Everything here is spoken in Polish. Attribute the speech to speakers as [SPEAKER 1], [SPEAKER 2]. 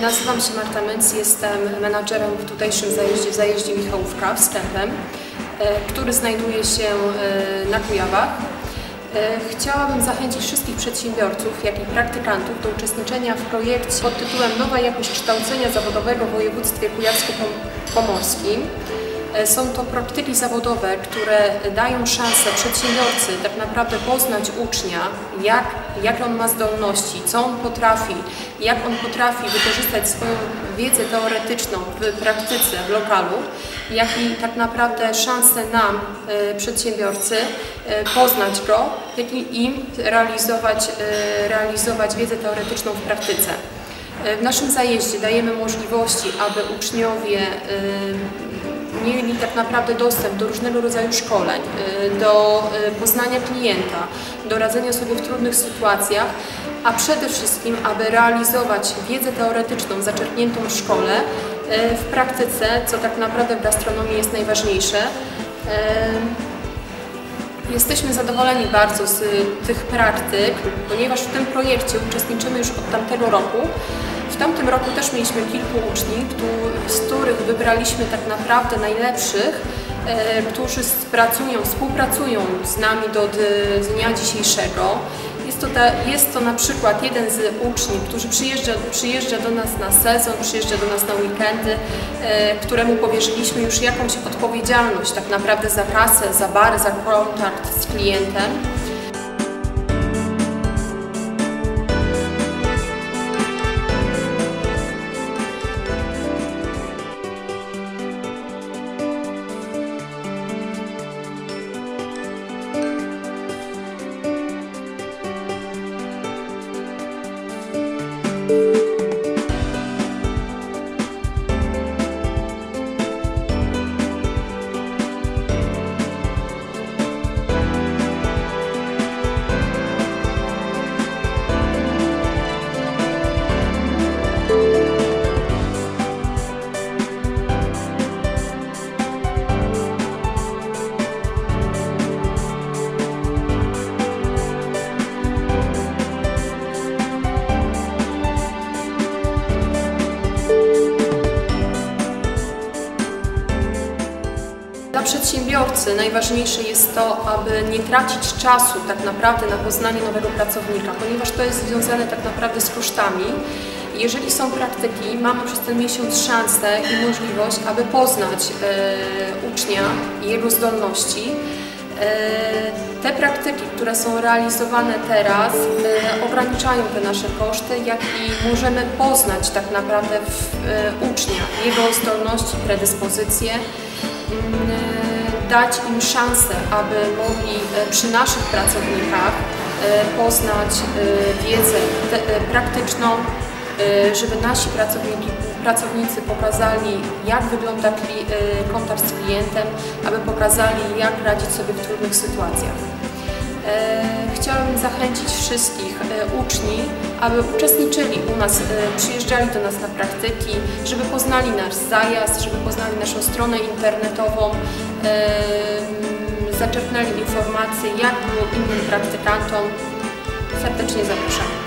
[SPEAKER 1] Nazywam się Marta Męc, jestem menadżerem w tutejszym zajeździe, zajeździe Michałówka wstępem, który znajduje się e, na Kujawach. E, chciałabym zachęcić wszystkich przedsiębiorców, jak i praktykantów do uczestniczenia w projekcie pod tytułem Nowa jakość kształcenia zawodowego w województwie kujawsko-pomorskim. E, są to praktyki zawodowe, które dają szansę przedsiębiorcy tak naprawdę poznać ucznia, jak, jak on ma zdolności, co on potrafi, jak on potrafi wykorzystać swoją wiedzę teoretyczną w praktyce w lokalu, jak i tak naprawdę szansę nam, e, przedsiębiorcy, e, poznać go, jak i im realizować, realizować wiedzę teoretyczną w praktyce. W naszym zajeździe dajemy możliwości, aby uczniowie mieli tak naprawdę dostęp do różnego rodzaju szkoleń, y, do y, poznania klienta, do radzenia sobie w trudnych sytuacjach, a przede wszystkim, aby realizować wiedzę teoretyczną zaczerpniętą w szkole, y, w praktyce, co tak naprawdę w gastronomii jest najważniejsze. Jesteśmy zadowoleni bardzo z tych praktyk, ponieważ w tym projekcie uczestniczymy już od tamtego roku. W tamtym roku też mieliśmy kilku uczniów, z których wybraliśmy tak naprawdę najlepszych, e, którzy pracują, współpracują z nami do dnia dzisiejszego. Jest to, ta, jest to na przykład jeden z uczniów, który przyjeżdża, przyjeżdża do nas na sezon, przyjeżdża do nas na weekendy, e, któremu powierzyliśmy już jakąś odpowiedzialność tak naprawdę za kasę, za bar, za kontakt z klientem. Música przedsiębiorcy najważniejsze jest to, aby nie tracić czasu tak naprawdę na poznanie nowego pracownika, ponieważ to jest związane tak naprawdę z kosztami. Jeżeli są praktyki, mamy przez ten miesiąc szansę i możliwość, aby poznać e, ucznia i jego zdolności. E, te praktyki, które są realizowane teraz, e, ograniczają te nasze koszty, jak i możemy poznać tak naprawdę w, e, ucznia, jego zdolności, predyspozycje. Dać im szansę, aby mogli e, przy naszych pracownikach e, poznać e, wiedzę praktyczną, żeby nasi pracownicy pokazali, jak wygląda kontakt z klientem, aby pokazali, jak radzić sobie w trudnych sytuacjach. E, chciałabym zachęcić wszystkich e, uczni, aby uczestniczyli u nas, e, przyjeżdżali do nas na praktyki, żeby poznali nasz zajazd, żeby poznali naszą stronę internetową, zaczerpnęli informacje, jak było innym praktykantom. Serdecznie zapraszam.